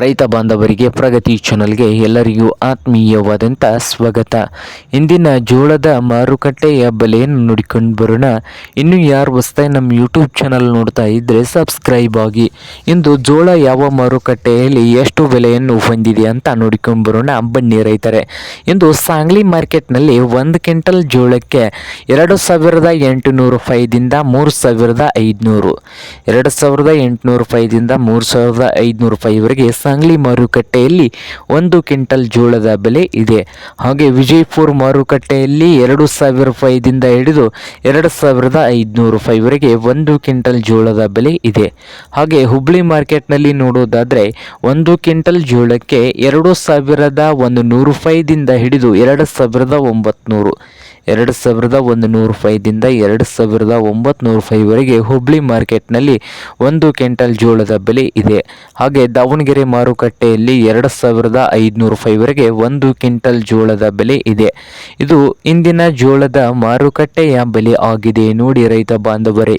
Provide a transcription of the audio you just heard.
ರೈತ ಬಾಂಧವರಿಗೆ ಪ್ರಗತಿ ಚಾನಲ್ಗೆ ಎಲ್ಲರಿಗೂ ಆತ್ಮೀಯವಾದಂಥ ಸ್ವಾಗತ. ಇಂದಿನ ಜೋಳದ ಮಾರುಕಟ್ಟೆಯ ಬೆಲೆಯನ್ನು ನೋಡಿಕೊಂಡು ಬರೋಣ. ಇನ್ನು ಯಾರು ಹೊಸ್ತಾಯಿ ನಮ್ಮ ಯೂಟ್ಯೂಬ್ ಚಾನಲ್ ನೋಡ್ತಾ ಇದ್ದರೆ ಸಬ್ಸ್ಕ್ರೈಬ್ ಆಗಿ. ಇಂದು ಜೋಳ ಯಾವ ಮಾರುಕಟ್ಟೆಯಲ್ಲಿ ಎಷ್ಟು ಬೆಲೆಯನ್ನು ಹೊಂದಿದೆ ಅಂತ ನೋಡಿಕೊಂಡು ಬರೋಣ. ಬನ್ನಿ ರೈತರೆ. ಇಂದು ಸಾಂಗ್ಲಿ ಮಾರ್ಕೆಟ್ನಲ್ಲಿ ಒಂದು ಕ್ವಿಂಟಲ್ ಜೋಳಕ್ಕೆ ಎರಡು ಸಾವಿರದ ಎಂಟುನೂರು ರೂಪಾಯಿದಿಂದ ಮೂರು ಸಾವಿರದ ಐದುನೂರು. ಎರಡು ಸಾವಿರದ ಎಂಟುನೂರು ರೂಪಾಯಿದಿಂದ ಮೂರು ಸಾವಿರದ ಐದುನೂರು ರೂಪಾಯಿವರೆಗೆ ಸಾಂಗ್ಲಿ ಮಾರುಕಟ್ಟೆಯಲ್ಲಿ ಒಂದು ಕ್ವಿಂಟಲ್ ಜೋಳದ ಬೆಲೆ ಇದೆ. ಹಾಗೆ ವಿಜಯಪುರ ಮಾರುಕಟ್ಟೆಯಲ್ಲಿ ಎರಡು ಸಾವಿರ ರೂಪಾಯಿದಿಂದ ಹಿಡಿದು ಎರಡು ಸಾವಿರದ ಐದುನೂರು ರೂಪಾಯಿವರೆಗೆ ಒಂದು ಕ್ವಿಂಟಲ್ ಜೋಳದ ಬೆಲೆ ಇದೆ. ಹಾಗೆ ಹುಬ್ಳಿ ಮಾರ್ಕೆಟ್ನಲ್ಲಿ ನೋಡೋದಾದರೆ ಒಂದು ಕ್ವಿಂಟಲ್ ಜೋಳಕ್ಕೆ ಎರಡು ಸಾವಿರದ ಒಂದು ನೂರು ರೂಪಾಯಿದಿಂದ ಹಿಡಿದು ಎರಡು ಸಾವಿರದ ಒಂಬತ್ನೂರು. ಎರಡು ಸಾವಿರದ ಒಂದು ನೂರು ರೂಪಾಯಿದಿಂದ ಎರಡು ಸಾವಿರದ ಒಂಬತ್ತು ರೂಪಾಯಿವರೆಗೆ ಹುಬ್ಳಿ ಮಾರ್ಕೆಟ್ನಲ್ಲಿ ಒಂದು ಕ್ವಿಂಟಲ್ ಜೋಳದ ಬೆಲೆ ಇದೆ. ಹಾಗೆ ದಾವಣಗೆರೆ ಮಾರುಕಟ್ಟೆಯಲ್ಲಿ ಎರಡು ಸಾವಿರದ ಐದುನೂರು ರೂಪಾಯಿವರೆಗೆ ಒಂದು ಕ್ವಿಂಟಲ್ ಜೋಳದ ಬೆಲೆ ಇದೆ. ಇದು ಇಂದಿನ ಜೋಳದ ಮಾರುಕಟ್ಟೆಯ ಬೆಲೆ ಆಗಿದೆ. ನೋಡಿ ರೈತ ಬಾಂಧವರೇ.